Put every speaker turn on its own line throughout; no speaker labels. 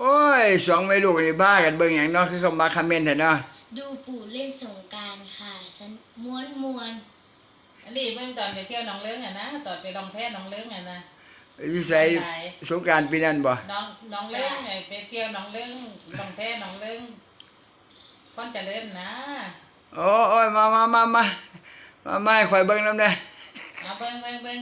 โอ้ยสองไม่ลูกนี่บ้ากันเบิ่งอย่างเนาะคือเขามาคอมเมนต์เถอะเนาะ
ดูปู่เล่นสงกรารค่ะฉันม้วนมวน
อันนี้เบิ่งตอนไปเที่ยวหนองเลิ้งอะนะตอนไปลองแพหนองเลิ้งอะนะ
อยู่ใส่สงกรารปีนั้นบ่
น้องหนองเลิ้งไงไปเที่ยวหนองเลิ้งลองแพหนองเลิ้งฟ้อนเจริญนะ
โอ้โอ้ยมามามามามามาให้ข่อยเบิ่งนำเด้อ
เอาเบิ่งเบิ่งเบิ่ง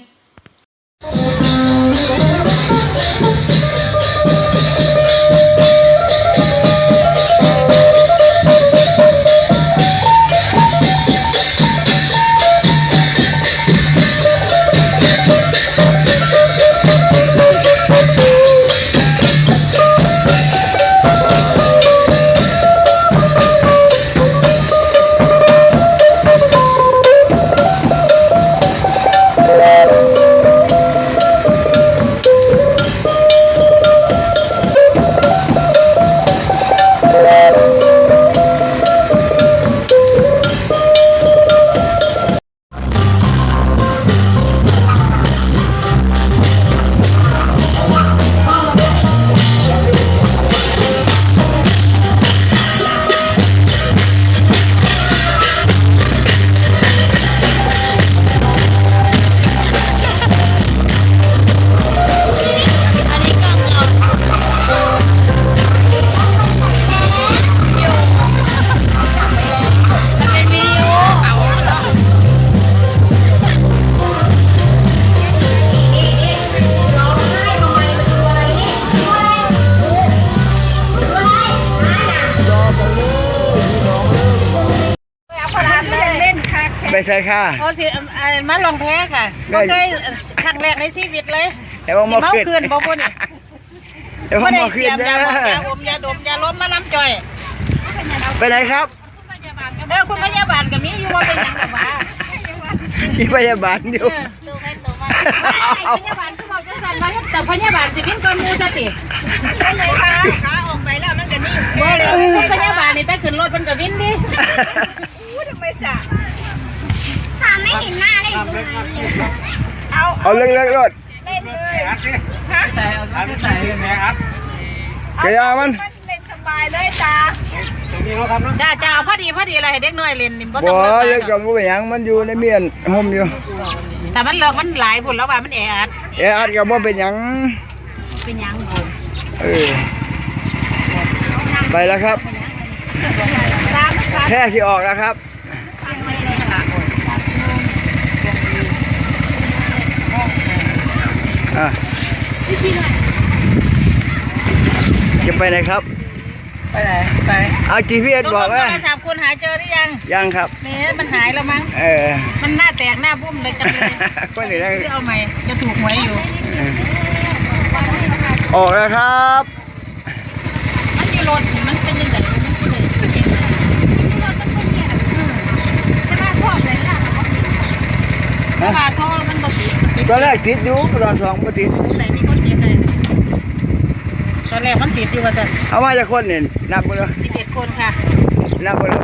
ไปใส่ค่ะ
โอ้สิอันมาลองแพค่ะ
ได้
บ่เคยครั้งแรกในชีวิตเลย
แต่ว่า
สิ
มา
เมา
ขึ้น
คืนบ่พุ่นนี่
แต่ว่า
บ่ได้
มา
เต
ขึ้
รี
น
ยม
เด้
ยา
อ
หมองยาอมยาดมยาล้มมาน้ำจ่อย
ไปไหนครับ
เออคุณพยาบาลก็มีอยู่ว่าเป็นหยังดอกหว่า
ที่พยาบาลอยู่
ตัวให้ตัวมา
ไอ้พยาบาลคือเขาจังซั่นว่าแต่พยาบาลสิกินก่อนหมู่ซะติเลยค่ะขาออกไปแล้วมันก็นี่บ่เลยคุณพยาบาลนี่แต่ขึ้นรถมันก็วินดิ
สาม ไม่เห็นหน้าเล่นตรงนั้นเลย
เอาเลิกๆรถกระยามัน
จ้าจ้าเอาพอดีพอดีอะไรให้เด็กน้อยเล่นนี่บ่ต้
บ่
อง
เลิ
เลิ
ก
ก
กับบ่เป็นหยังมันอยู่ในเมียนห่มอยู่
แต่มันเลิกมันหลายพุ่นแล้วว่ามันแออัด
แออัดก็บ่เป็นหยัง
เป็นยังไง
เออไปแล้วครับแค่ที่ออกแล้วครับ อะจะไปไหนครับ
ไปไหนไป
เอา GPS บอก
ว่า
ว่า
โทรศัพท์คุณหาเจอหรือยัง
ยังครับ
แหมมันหายแล้วมั้ง
เออ
มันหน้าแตกหน้าบุ้มเลยจังเลย
คนนี้นะ
ซื้อเอาใหม่จะถูกหวยอยู่
ออกแล้วครับ
มันมีรถมันเป็นยังไง
ใช่ไหมพวกเลยค่ะ
เพราะว่าท่อมันบ่ ติด
ตอนแรกติดอยู่ตอนสองมาติด
ไหนมีคนติดไหนตอนแรกมันติดอยู่ว่าจะ
เอามาจากคนนี่นับกันเลย
สิบเอ็ดคนค่ะ
นับกันเลย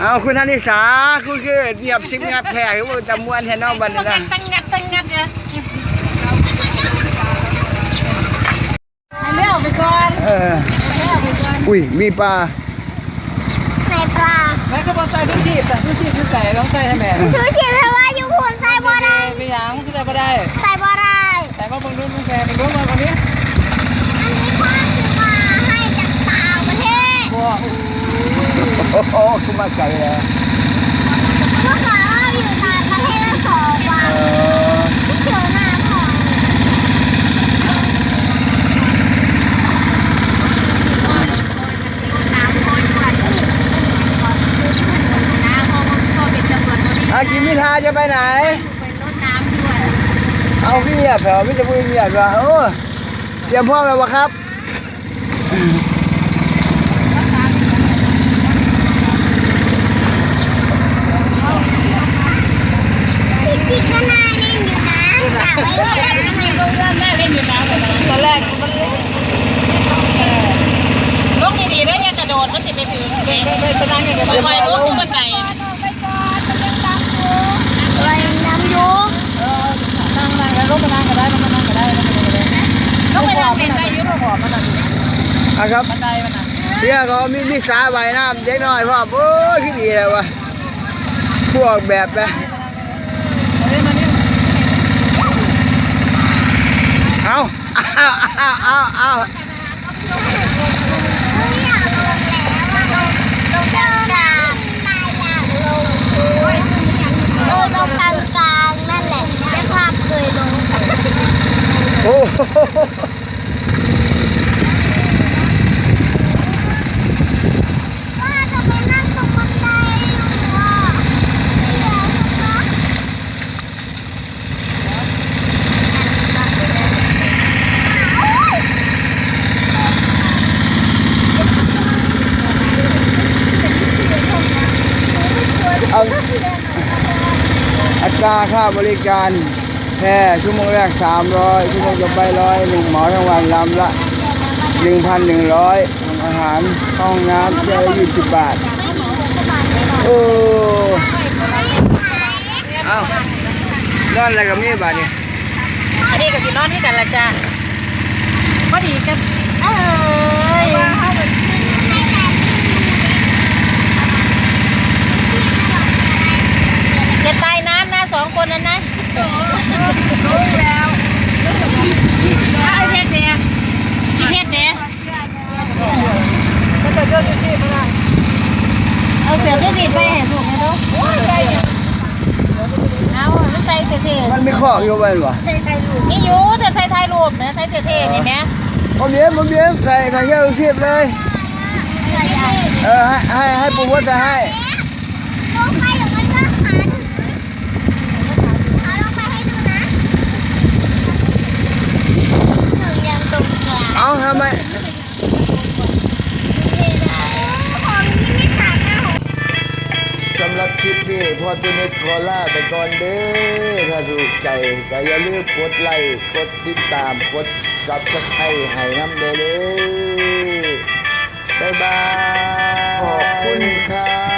เอาคุณธนิสาคุณคือเงียบสิบงัดแท้คือว่าจำมวนแท้เนอกบันนี้นะ
ตั้งงัดตั้งงัดเลยให้เลี้ยวไปก่อน
เอออุ้ยมีปลา
ในปลา
แม่ก็บอก ชีพแต่ทุกที่คือใส่ต้องใส่ทำไม
ชูชีพเพราะว่าอยู่ผลใส่บ่ได้
ไม่ยังคือใส่ไม่ได้
ใส่บ่ได้
แต่ว่ามึงรู้มึงแกมึงรู้มาคนนี้
อันนี้พ่อคือมาให้จากต่างประเทศ
บัว
โอ้โหคุณมาไกลแล้ว
เมื่อก่อนเราอยู่ต่างประเทศมาสองวัน
เออ
ที่เจอหน้าพ่อ
อากิมิทาจะไปไหนเอาพี่เงียบเหรอพี่จะพูดเงียบเหรอโอ้เตรียมพร้อมแล้ววะครับ
พี่ก็น่าเล่นอยู่นะอยากไปเล่น
ตอนแรกมันลงดีๆได้ยังกระโดดมันจะไปถึงไปไปไปนั่งอย่างเดียวไปลงที่บันได
อะไรน้ำยู
นั่งนั่งลงไปนั่งก็ได้ลงไปนั่งก็ได้ลงไปนั่งก็ได้ลงไปนั่งเห็นได้อยุ่งหัวมันน่ะ
อะครับ
บันไดมันน่ะ
เพี่ยเขามีมีสาใบน้ำเด็กน้อยพ่อโอ้ยที่ดีเลยวะพวกแบบไปเอาเอาเอาเอาเอา
เออตรงกลางกลางนั่นแหละแม่ภาพเคยลง
โอ้โห
ว่าจะไปนั่งตรงบันไดอยู่อะ
เอาอัตราค่าบริการ แค่ชั่วโมงแรก 300 ชั่วโมงต่อไปร้อยหนึ่งหมอทั้งวันลำละ 1,100อาหารห้องน้ำเจอ20บาท โอ้เอานอนอะไรกับมี่บาทนี่
อันนี้ก็สินอนที่กันละจ้าพอดีกันเอ้ยเจ็ดใบน้ำนะสองคนนั้นนะ เอาเพชรเนี่ยอีเพชรเนี่ยเอาเสือเสือสีไปให้ถูกไหมลูกเอาไม่ใส่เท่
มันไม่ข้ออยู่บ้านวะ
นี่อยู่แต่ใส่ถ่ายรูปนะใส่เท่ๆนี่แม่
ผมเบี้ยผมเบี้ยใส่ใส่เชือกเสียบเลย เออให้ให้ให้ปู่ว่าจะให้
ลงไปเดี๋ยวมันก็หันเอาลงไปให้ดูนะถึงยังตรงกลาง
เอาทำ ไม
ของนี้ไม่ขา
สำหรับคลิปนี้พอตัวน็ตขอลาไปก่อนเด้อ ถ้าถูกใจก็อย่าลืมกดไลค์ กดติดตาม กดซับสไครต์ให้น้ำเด้อเด้อบ๊ายบาย